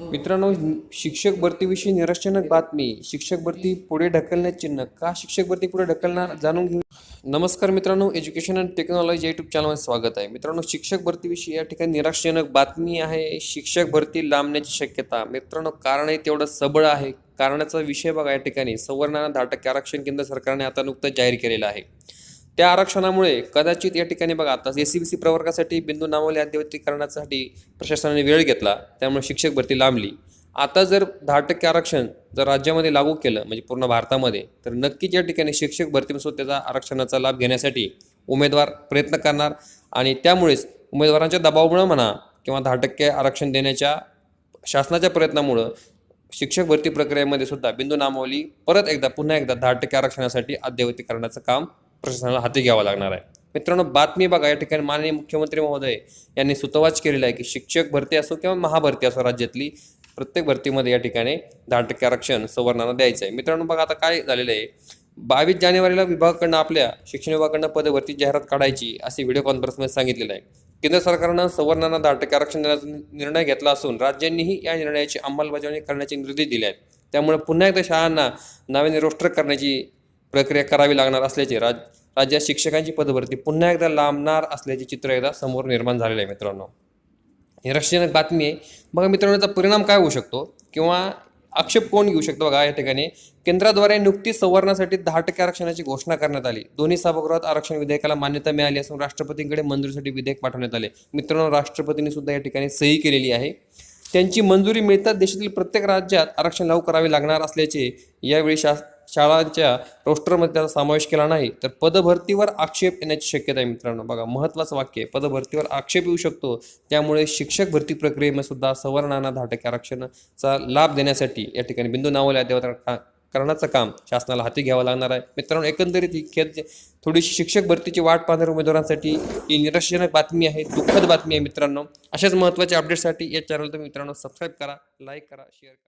मित्रांनो शिक्षक भरतीविषयी निराशाजनक बातमी. शिक्षक भरती पुढे ढकलण्याचे चिन्ह. का शिक्षक भरती पुढे ढकलणार जाणून घेऊ? नमस्कार मित्रांनो एज्युकेशन अँड टेक्नॉलॉजी युट्यूब चॅनलमध्ये स्वागत आहे. मित्रांनो शिक्षक भरतीविषयी या ठिकाणी निराशाजनक बातमी आहे. शिक्षक भरती लांबण्याची शक्यता. मित्रांनो कारण आहे तेवढं सबळ आहे. कारणाचा विषय बघा या ठिकाणी. सवर्णांना दहा टक्के आरक्षण केंद्र सरकारने आता नुकतंच जाहीर केलेलं आहे. त्या आरक्षणामुळे कदाचित या ठिकाणी बघा आता एस सी बी सी प्रवर्गासाठी बिंदू नामावली अद्ययावतीकरणासाठी प्रशासनाने वेळ घेतला त्यामुळे शिक्षक भरती लांबली. आता जर दहा टक्के आरक्षण जर राज्यामध्ये लागू केलं म्हणजे पूर्ण भारतामध्ये तर नक्कीच या ठिकाणी शिक्षक भरतीपासून त्याचा आरक्षणाचा लाभ घेण्यासाठी उमेदवार प्रयत्न करणार आणि त्यामुळेच उमेदवारांच्या दबावामुळं म्हणा किंवा दहा टक्के आरक्षण देण्याच्या शासनाच्या प्रयत्नामुळं शिक्षक भरती प्रक्रियेमध्ये सुद्धा बिंदू नामावली परत एकदा पुन्हा एकदा दहा टक्के आरक्षणासाठी अद्ययावतीकरणाचं काम प्रशासनाला हाती घ्यावा लागणार आहे. मित्रांनो बातमी बघा या ठिकाणी माननीय मुख्यमंत्री महोदय यांनी सुतवाच केलेला आहे की शिक्षक भरती असो किंवा महाभरती असो राज्यातली प्रत्येक भरतीमध्ये या ठिकाणी दहा टक्के आरक्षण सवर्णांना द्यायचं आहे. मित्रांनो बघा आता काय झालेलं आहे. बावीस जानेवारीला विभागाकडनं आपल्या शिक्षण विभागाकडनं पदभरती जाहिरात काढायची असे व्हिडिओ कॉन्फरन्समध्ये सांगितलेलं आहे. केंद्र सरकारनं सवर्णांना दहा टक्के आरक्षण देण्याचा निर्णय घेतला असून राज्यांनीही या निर्णयाची अंमलबजावणी करण्याचे निर्देश दिले आहेत. त्यामुळे पुन्हा एकदा शाळांना नव्याने रोस्टर करण्याची प्रक्रिया करावी लागणार असल्याचे राज राज्यात शिक्षकांची पदभरती पुन्हा एकदा लांबणार असल्याचे चित्र एकदा समोर निर्माण झालेलं आहे मित्रांनो. निराशाजनक बातमी आहे. बघा मित्रांनो याचा परिणाम काय होऊ शकतो? किंवा आक्षेप कोण घेऊ शकतो? बघा या ठिकाणी केंद्राद्वारे नुकतीच सवर्णासाठी दहा टक्के आरक्षणाची घोषणा करण्यात आली. दोन्ही सभागृहात आरक्षण विधेयकाला मान्यता मिळाली असून राष्ट्रपतींकडे मंजुरीसाठी विधेयक पाठवण्यात आले. मित्रांनो राष्ट्रपतींनी सुद्धा या ठिकाणी सही केलेली आहे. त्यांची मंजुरी मिळताच देशातील प्रत्येक राज्यात आरक्षण लागू करावे लागणार असल्याचे यावेळी शास शाळांच्या रोस्टरमध्ये त्याचा समावेश केला नाही तर पदभरतीवर आक्षेप येण्याची शक्यता आहे मित्रांनो. बघा महत्त्वाचं वाक्य आहे. पदभरतीवर आक्षेप येऊ शकतो. त्यामुळे शिक्षक भरती प्रक्रियेमध्ये सुद्धा सवर्णांना दहा टक्के आरक्षणाचा लाभ देण्यासाठी या ठिकाणी बिंदू नावल्या देवता करण्याचं काम शासनाला हाती घ्यावं लागणार आहे. मित्रांनो एकंदरीत ही खेळ थोडीशी शिक्षक भरतीची वाट पाहणाऱ्या उमेदवारांसाठी ही निराशाजनक बातमी आहे दुःखद बातमी आहे मित्रांनो. अशाच महत्त्वाच्या अपडेटसाठी या चॅनल तुम्ही मित्रांनो सबस्क्राईब करा लाईक करा शेअर करा.